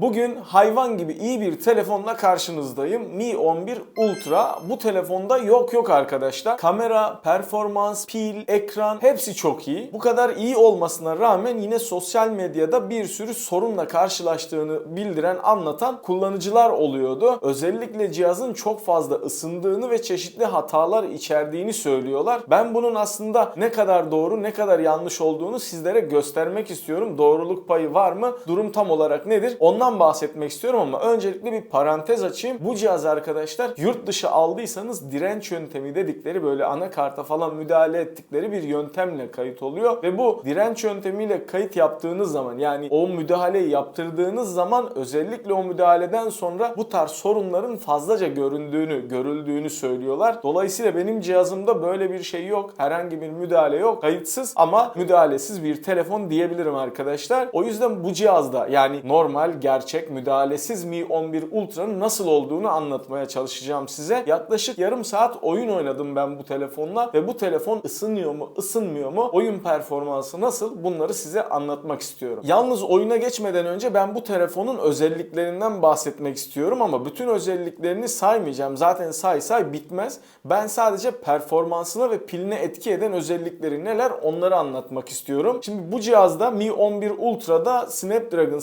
Bugün hayvan gibi iyi bir telefonla karşınızdayım. Mi 11 Ultra. Bu telefonda yok yok arkadaşlar. Kamera, performans, pil, ekran hepsi çok iyi. Bu kadar iyi olmasına rağmen yine sosyal medyada bir sürü sorunla karşılaştığını bildiren, anlatan kullanıcılar oluyordu. Özellikle cihazın çok fazla ısındığını ve çeşitli hatalar içerdiğini söylüyorlar. Ben bunun aslında ne kadar doğru, ne kadar yanlış olduğunu sizlere göstermek istiyorum. Doğruluk payı var mı? Durum tam olarak nedir? Ondan bahsetmek istiyorum ama öncelikle bir parantez açayım. Bu cihaz arkadaşlar yurt dışı aldıysanız direnç yöntemi dedikleri böyle anakarta falan müdahale ettikleri bir yöntemle kayıt oluyor ve bu direnç yöntemiyle kayıt yaptığınız zaman yani o müdahaleyi yaptırdığınız zaman özellikle o müdahaleden sonra bu tarz sorunların fazlaca göründüğünü, görüldüğünü söylüyorlar. Dolayısıyla benim cihazımda böyle bir şey yok. Herhangi bir müdahale yok. Kayıtsız ama müdahalesiz bir telefon diyebilirim arkadaşlar. O yüzden bu cihazda yani normal, gerçek, müdahalesiz Mi 11 Ultra'nın nasıl olduğunu anlatmaya çalışacağım size. Yaklaşık yarım saat oyun oynadım ben bu telefonla ve bu telefon ısınıyor mu, ısınmıyor mu, oyun performansı nasıl bunları size anlatmak istiyorum. Yalnız oyuna geçmeden önce ben bu telefonun özelliklerinden bahsetmek istiyorum ama bütün özelliklerini saymayacağım. Zaten say say bitmez. Ben sadece performansına ve piline etki eden özellikleri neler onları anlatmak istiyorum. Şimdi bu cihazda Mi 11 Ultra'da Snapdragon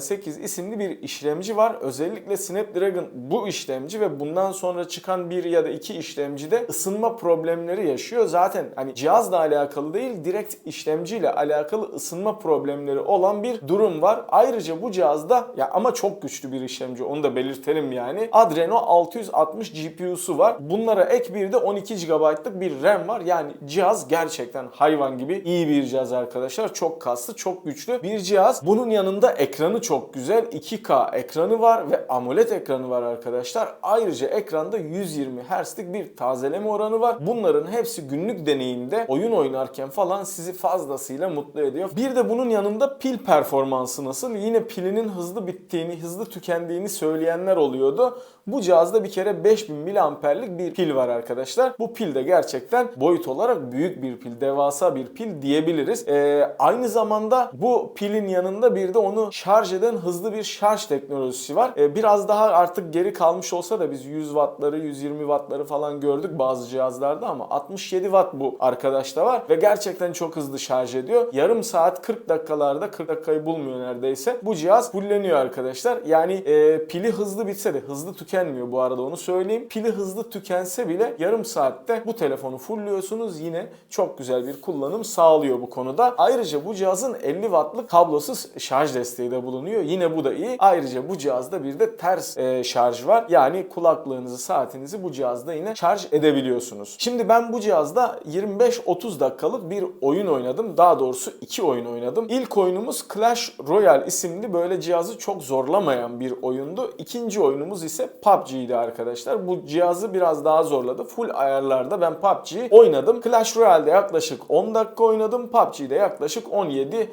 888 isimli bir işlemci var. Özellikle Snapdragon bu işlemci ve bundan sonra çıkan bir ya da iki işlemcide ısınma problemleri yaşıyor. Zaten hani cihazla alakalı değil direkt işlemciyle alakalı ısınma problemleri olan bir durum var. Ayrıca bu cihazda ya ama çok güçlü bir işlemci onu da belirtelim yani. Adreno 660 GPU'su var. Bunlara ek bir de 12 GB'lık bir RAM var. Yani cihaz gerçekten hayvan gibi iyi bir cihaz arkadaşlar. Çok kaslı, çok güçlü bir cihaz. Bunun yanında ekranı çok güzel. 2K ekranı var ve AMOLED ekranı var arkadaşlar. Ayrıca ekranda 120 Hz'lik bir tazeleme oranı var. Bunların hepsi günlük deneyimde oyun oynarken falan sizi fazlasıyla mutlu ediyor. Bir de bunun yanında pil performansı nasıl? Yine pilinin hızlı bittiğini, hızlı tükendiğini söyleyenler oluyordu. Bu cihazda bir kere 5000 mAh'lik bir pil var arkadaşlar. Bu pil de gerçekten boyut olarak büyük bir pil, devasa bir pil diyebiliriz. Ee, aynı zamanda bu pilin yanında bir de onu şarj eden hızlı bir şarj teknolojisi var. Ee, biraz daha artık geri kalmış olsa da biz 100 wattları, 120 wattları falan gördük bazı cihazlarda ama 67 watt bu arkadaşta var ve gerçekten çok hızlı şarj ediyor. Yarım saat 40 dakikalarda 40 dakikayı bulmuyor neredeyse. Bu cihaz fulleniyor arkadaşlar. Yani e, pili hızlı bitse de hızlı tükenmiyor bu arada onu söyleyeyim. Pili hızlı tükense bile yarım saatte bu telefonu fullliyorsunuz. Yine çok güzel bir kullanım sağlıyor bu konuda. Ayrıca bu cihazın 50 wattlık kablosuz şarj desteği de bulunuyor. Yine bu da iyi. Ayrıca bu cihazda bir de ters e, şarj var. Yani kulaklığınızı, saatinizi bu cihazda yine şarj edebiliyorsunuz. Şimdi ben bu cihazda 25-30 dakikalık bir oyun oynadım. Daha doğrusu iki oyun oynadım. İlk oyunumuz Clash Royale isimli böyle cihazı çok zorlamayan bir oyundu. İkinci oyunumuz ise PUBG'ydi arkadaşlar. Bu cihazı biraz daha zorladı. Full ayarlarda ben PUBG'yi oynadım. Clash Royale'de yaklaşık 10 dakika oynadım. PUBG'de yaklaşık 17 e,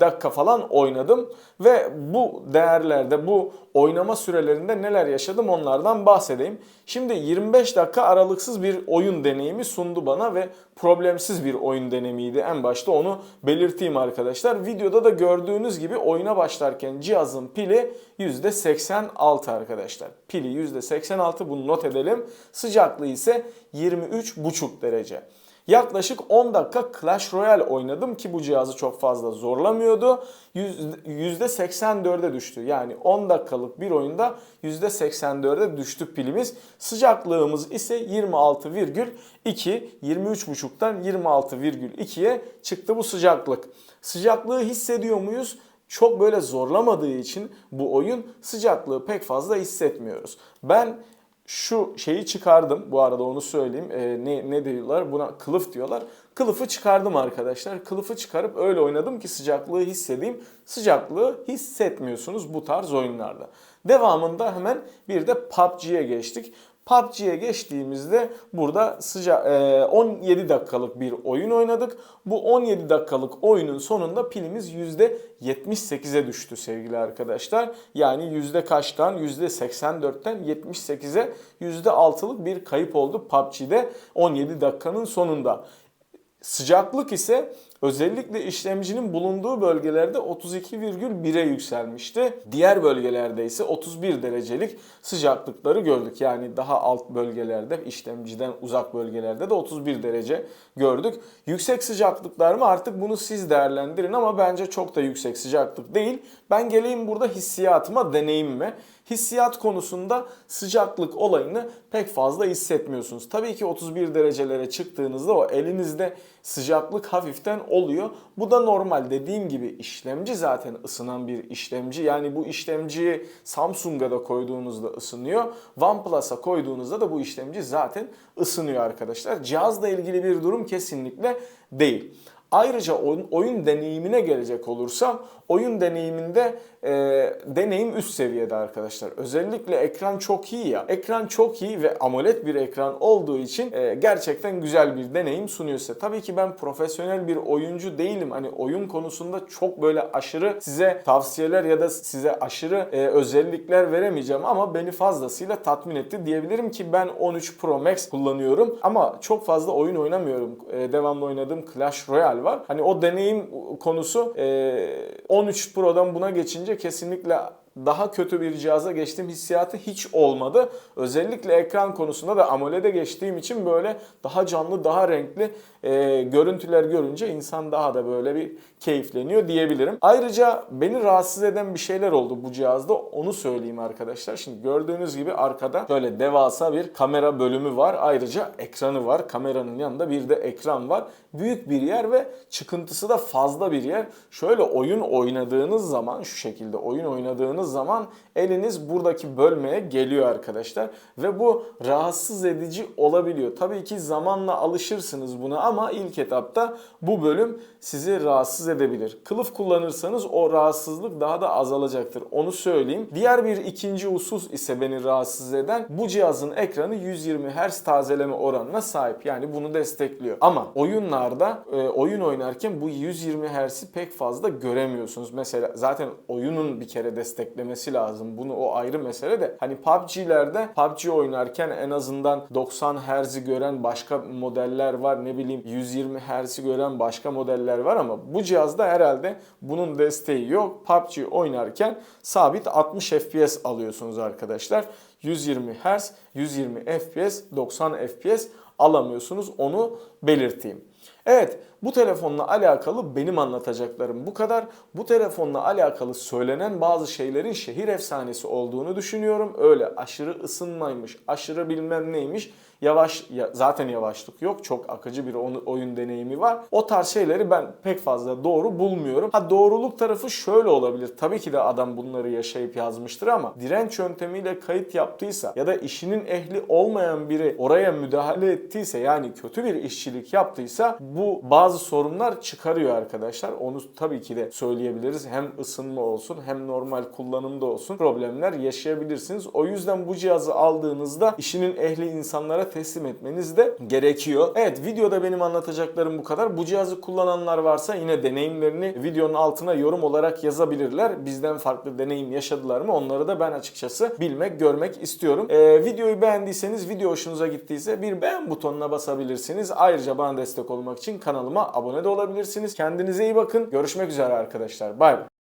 dakika falan oynadım ve bu değerlerde bu oynama sürelerinde neler yaşadım onlardan bahsedeyim. Şimdi 25 dakika aralıksız bir oyun deneyimi sundu bana ve problemsiz bir oyun deneyimiydi. En başta onu belirteyim arkadaşlar. Videoda da gördüğünüz gibi oyuna başlarken cihazın pili %86 arkadaşlar. Pili %86 bunu not edelim. Sıcaklığı ise 23,5 derece. Yaklaşık 10 dakika Clash Royale oynadım ki bu cihazı çok fazla zorlamıyordu. %84'e düştü. Yani 10 dakikalık bir oyunda %84'e düştü pilimiz. Sıcaklığımız ise 26,2 23.5'tan 26,2'ye çıktı bu sıcaklık. Sıcaklığı hissediyor muyuz? Çok böyle zorlamadığı için bu oyun sıcaklığı pek fazla hissetmiyoruz. Ben şu şeyi çıkardım. Bu arada onu söyleyeyim. Ee, ne, ne diyorlar? Buna kılıf diyorlar. Kılıfı çıkardım arkadaşlar. Kılıfı çıkarıp öyle oynadım ki sıcaklığı hissedeyim. Sıcaklığı hissetmiyorsunuz bu tarz oyunlarda. Devamında hemen bir de PUBG'ye geçtik. PUBG'ye geçtiğimizde burada sıca 17 dakikalık bir oyun oynadık. Bu 17 dakikalık oyunun sonunda pilimiz %78'e düştü sevgili arkadaşlar. Yani yüzde kaçtan? %84'ten 78'e %6'lık bir kayıp oldu PUBG'de 17 dakikanın sonunda. Sıcaklık ise Özellikle işlemcinin bulunduğu bölgelerde 32,1'e yükselmişti. Diğer bölgelerde ise 31 derecelik sıcaklıkları gördük. Yani daha alt bölgelerde işlemciden uzak bölgelerde de 31 derece gördük. Yüksek sıcaklıklar mı artık bunu siz değerlendirin ama bence çok da yüksek sıcaklık değil. Ben geleyim burada hissiyatıma, deneyimime. Hissiyat konusunda sıcaklık olayını pek fazla hissetmiyorsunuz. Tabii ki 31 derecelere çıktığınızda o elinizde sıcaklık hafiften oluyor. Bu da normal. Dediğim gibi işlemci zaten ısınan bir işlemci. Yani bu işlemciyi Samsung'a da koyduğunuzda ısınıyor. OnePlus'a koyduğunuzda da bu işlemci zaten ısınıyor arkadaşlar. Cihazla ilgili bir durum kesinlikle değil. Ayrıca oyun, oyun deneyimine gelecek olursam oyun deneyiminde e, deneyim üst seviyede arkadaşlar. Özellikle ekran çok iyi ya. Ekran çok iyi ve AMOLED bir ekran olduğu için e, gerçekten güzel bir deneyim sunuyor size. Tabii ki ben profesyonel bir oyuncu değilim. Hani oyun konusunda çok böyle aşırı size tavsiyeler ya da size aşırı e, özellikler veremeyeceğim ama beni fazlasıyla tatmin etti diyebilirim ki ben 13 Pro Max kullanıyorum ama çok fazla oyun oynamıyorum. E, devamlı oynadığım Clash Royale var. Hani o deneyim konusu e, 13 Pro'dan buna geçince kesinlikle daha kötü bir cihaza geçtiğim hissiyatı hiç olmadı. Özellikle ekran konusunda da AMOLED'e geçtiğim için böyle daha canlı, daha renkli e, görüntüler görünce insan daha da böyle bir keyifleniyor diyebilirim. Ayrıca beni rahatsız eden bir şeyler oldu bu cihazda. Onu söyleyeyim arkadaşlar. Şimdi gördüğünüz gibi arkada böyle devasa bir kamera bölümü var. Ayrıca ekranı var. Kameranın yanında bir de ekran var. Büyük bir yer ve çıkıntısı da fazla bir yer. Şöyle oyun oynadığınız zaman şu şekilde oyun oynadığınız zaman eliniz buradaki bölmeye geliyor arkadaşlar. Ve bu rahatsız edici olabiliyor. Tabii ki zamanla alışırsınız buna ama ilk etapta bu bölüm sizi rahatsız edebilir. Kılıf kullanırsanız o rahatsızlık daha da azalacaktır. Onu söyleyeyim. Diğer bir ikinci husus ise beni rahatsız eden bu cihazın ekranı 120 Hz tazeleme oranına sahip. Yani bunu destekliyor. Ama oyunlarda e, oyun oynarken bu 120 Hz'i pek fazla göremiyorsunuz. Mesela zaten oyunun bir kere desteklemesi lazım. Bunu o ayrı mesele de. Hani PUBG'lerde PUBG oynarken en azından 90 Hz'i gören başka modeller var. Ne bileyim 120 Hz'i gören başka modeller var ama bu cihazda herhalde bunun desteği yok. PUBG oynarken sabit 60 FPS alıyorsunuz arkadaşlar. 120 Hz, 120 FPS, 90 FPS alamıyorsunuz. Onu belirteyim. Evet bu telefonla alakalı benim anlatacaklarım bu kadar. Bu telefonla alakalı söylenen bazı şeylerin şehir efsanesi olduğunu düşünüyorum. Öyle aşırı ısınmaymış, aşırı bilmem neymiş. Yavaş ya, zaten yavaşlık yok. Çok akıcı bir oyun deneyimi var. O tarz şeyleri ben pek fazla doğru bulmuyorum. Ha doğruluk tarafı şöyle olabilir. Tabii ki de adam bunları yaşayıp yazmıştır ama direnç yöntemiyle kayıt yaptıysa ya da işinin ehli olmayan biri oraya müdahale ettiyse yani kötü bir işçilik yaptıysa bu bazı sorunlar çıkarıyor arkadaşlar. Onu tabii ki de söyleyebiliriz. Hem ısınma olsun hem normal kullanımda olsun problemler yaşayabilirsiniz. O yüzden bu cihazı aldığınızda işinin ehli insanlara teslim etmeniz de gerekiyor. Evet videoda benim anlatacaklarım bu kadar. Bu cihazı kullananlar varsa yine deneyimlerini videonun altına yorum olarak yazabilirler. Bizden farklı deneyim yaşadılar mı onları da ben açıkçası bilmek, görmek istiyorum. Ee, videoyu beğendiyseniz, video hoşunuza gittiyse bir beğen butonuna basabilirsiniz. Ayrıca bana destek olmak için kanalıma abone de olabilirsiniz. Kendinize iyi bakın. Görüşmek üzere arkadaşlar. Bay bay.